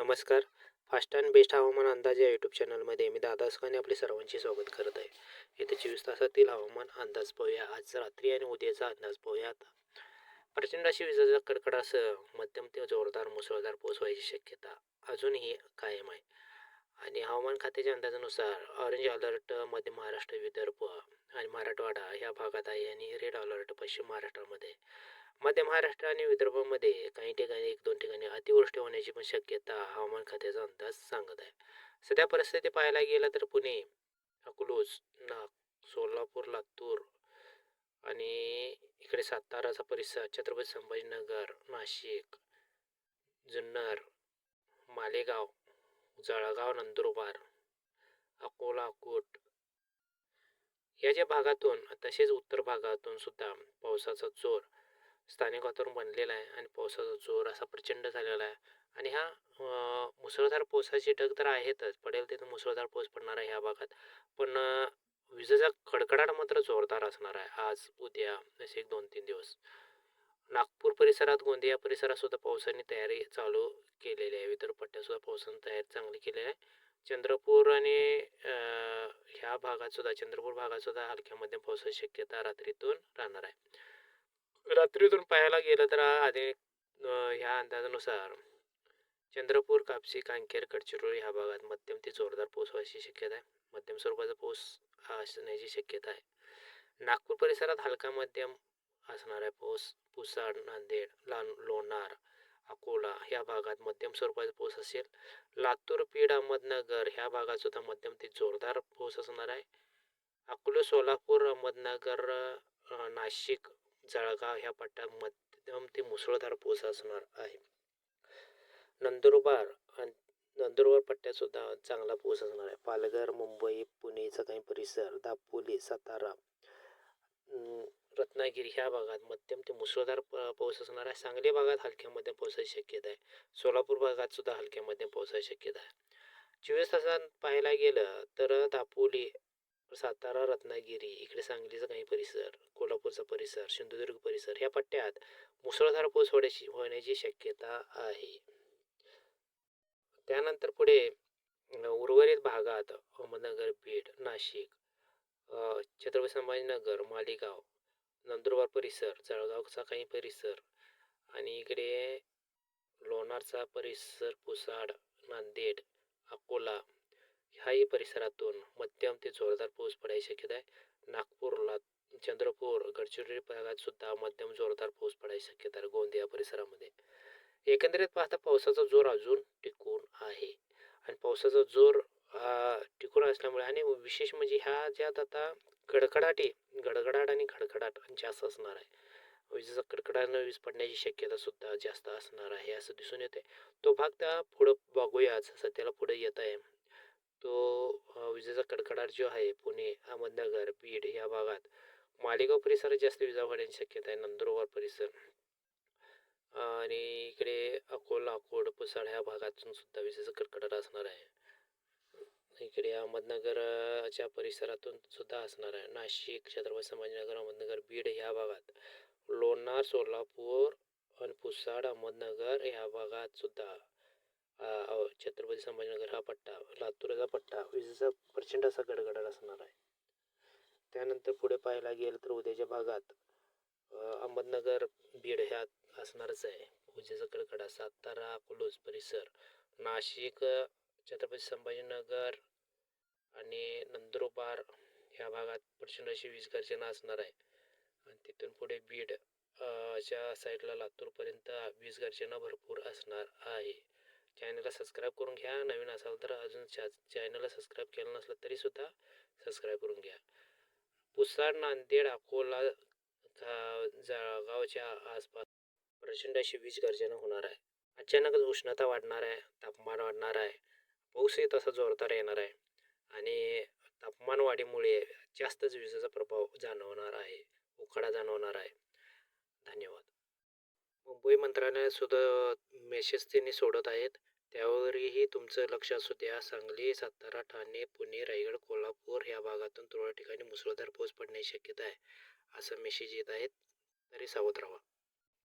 नमस्कार. Fast and best हवामान अंदाज या यूट्यूब चॅनलमध्ये मी दादा असकाने आपले सर्वांचे स्वागत करत आहे. येत्या चोवीस तासातील हवामान अंदाज पाहूया. आज रात्री आणि उद्याचा अंदाज पाहूया आता. प्रचंड अशी विजेचा कडकडासह मध्यम ते जोरदार मुसळधार पाऊस व्हायची शक्यता अजूनही कायम आहे. आणि हवामान खात्याच्या अंदाजानुसार ऑरेंज अलर्ट मध्य महाराष्ट्र विदर्भ आणि मराठवाडा ह्या भागात आहे आणि रेड अलर्ट पश्चिम महाराष्ट्रामध्ये. मध्य महाराष्ट्र आणि विदर्भामध्ये काही ठिकाणी एक दोन ठिकाणी अतिवृष्टी होण्याची पण शक्यता हवामान खात्याचा अंदाज सांगत आहे. सध्या परिस्थिती पाहायला गेलं तर पुणे अकलूज नाग सोलापूर लातूर आणि इकडे साताराचा परिसर छत्रपती संभाजीनगर नाशिक जुन्नर मालेगाव जळगाव नंदुरबार अकोला कोट या ज्या भागातून तसेच उत्तर भागातून सुद्धा पावसाचा जोर स्थानिक वातावरण बनलेलं आहे आणि पावसाचा जोर असा प्रचंड झालेला आहे. आणि हा मुसळधार पावसाची ढग तर आहेतच पडेल तिथं मुसळधार पाऊस पडणार आहे ह्या भागात. पण विजेचा कडकडाट मात्र जोरदार असणार आहे आज उद्या असे एक दोन तीन दिवस. नागपूर परिसरात गोंदिया परिसरात सुद्धा पावसाने तयारी चालू केलेली आहे. विदर्भ पट्ट्यात सुद्धा पावसाने तयारी चांगली केलेली आहे. चंद्रपूर आणि ह्या भागात सुद्धा चंद्रपूर भागात सुद्धा हलक्या मध्यम पावसाची शक्यता रात्रीतून राहणार आहे. रात्रीतून पाहायला गेलं तर आधी ह्या अंदाजानुसार चंद्रपूर कापसी कांकेर गडचिरोली ह्या भागात मध्यम ते जोरदार पाऊस व्हायची शक्यता आहे. मध्यम स्वरूपाचा पाऊस असण्याची शक्यता आहे. नागपूर परिसरात हलका मध्यम असणार आहे पाऊस पुसाड नांदेड ला लोणार अकोला ह्या भागात मध्यम स्वरूपाचा पाऊस असेल. लातूर बीड अहमदनगर ह्या भागात सुद्धा मध्यम ते जोरदार पाऊस असणार आहे. अकोला सोलापूर अहमदनगर नाशिक जळगाव ह्या पट्ट्यात मध्यम ते मुसळधार पाऊस असणार आहे. नंदुरबार नंदुरबार पट्ट्यात सुद्धा चांगला पाऊस असणार आहे. पालघर मुंबई पुणेचा काही परिसर दापोली सातारा रत्नागिरी ह्या भागात मध्यम ते मुसळधार प- पाऊस असणार आहे. सांगली भागात हलक्या मध्यम पावसाची शक्यता आहे. सोलापूर भागात सुद्धा हलक्या मध्यम पावसाची शक्यता आहे. चोवीस तासात पाहायला गेलं तर दापोली सातारा रत्नागिरी इकडे सांगलीचा काही परिसर कोल्हापूरचा परिसर सिंधुदुर्ग परिसर ह्या पट्ट्यात मुसळधार पाऊस होण्याची होण्याची शक्यता आहे. त्यानंतर पुढे उर्वरित भागात अहमदनगर बीड नाशिक छत्रपती संभाजीनगर मालेगाव नंदुरबार परिसर जळगावचा काही परिसर आणि इकडे लोणारचा परिसर पुसाड नांदेड अकोला ह्याही परिसरातून मध्यम ते जोरदार पाऊस पडायची शक्यता आहे. नागपूरला चंद्रपूर गडचिरोली भागात सुद्धा मध्यम जोरदार पाऊस पडायची शक्यता आहे गोंदिया परिसरामध्ये. एकंदरीत पाहता पावसाचा जोर अजून टिकून आहे. आणि पावसाचा जोर टिकून असल्यामुळे आणि विशेष म्हणजे ह्या ज्यात आता कडकडाटी गडगडाट आणि खडखडाट जास्त असणार आहे. विजेचा कडकडानं वीज पडण्याची शक्यता सुद्धा जास्त असणार आहे असं दिसून येते तो भाग त्या पुढं बघूया जसं त्याला पुढे येत आहे. तो विजेचा कडकडाट जो आहे पुणे अहमदनगर बीड या भागात मालेगाव परिसरात जास्त विजा वाढण्याची शक्यता आहे नंदुरबार परिसर. आणि इकडे अकोला अकोड पुसाड ह्या भागातून सुद्धा विजेचा कडकडाट असणार आहे. इकडे अहमदनगरच्या परिसरातून सुद्धा असणार आहे. नाशिक छत्रपती संभाजीनगर अहमदनगर बीड ह्या भागात. लोणार सोलापूर आणि पुसाड अहमदनगर ह्या भागात सुद्धा छत्रपती संभाजीनगर हा पट्टा लातूरचा पट्टा विजेचा प्रचंड असा गडगडाट असणार आहे. त्यानंतर पुढे पाहायला गेलं तर उद्याच्या भागात अहमदनगर बीड ह्यात असणारच आहे. विजेचा कडकडा सातारा अकलूज परिसर नाशिक छत्रपती संभाजीनगर आणि नंदुरबार ह्या भागात प्रचंड अशी वीज गर्जना असणार आहे. आणि तिथून पुढे बीड च्या साईडला लातूरपर्यंत वीज गर्जना भरपूर असणार आहे. चॅनलला सबस्क्राईब करून घ्या. नवीन असाल तर अजून चॅ चॅनलला सबस्क्राईब केलं नसलं तरीसुद्धा सबस्क्राईब करून घ्या. पुसाड नांदेड अकोला जळगावच्या आसपास प्रचंड अशी वीज गर्जना होणार आहे. अचानकच उष्णता वाढणार आहे तापमान वाढणार आहे पाऊसही तसा जोरदार येणार आहे आणि तापमान वाढीमुळे जास्तच विजेचा प्रभाव जाणवणार आहे उखाडा जाणवणार आहे. धन्यवाद. मुंबई मंत्रालयात सुद्धा मेसेज त्यांनी सोडत आहेत. त्यावरही तुमचं लक्ष असू द्या. सांगली सातारा ठाणे पुणे रायगड कोल्हापूर ह्या भागातून तुरळक ठिकाणी मुसळधार पाऊस पडण्याची शक्यता आहे. असं मेसेज येत आहेत. तरी सावध राहा.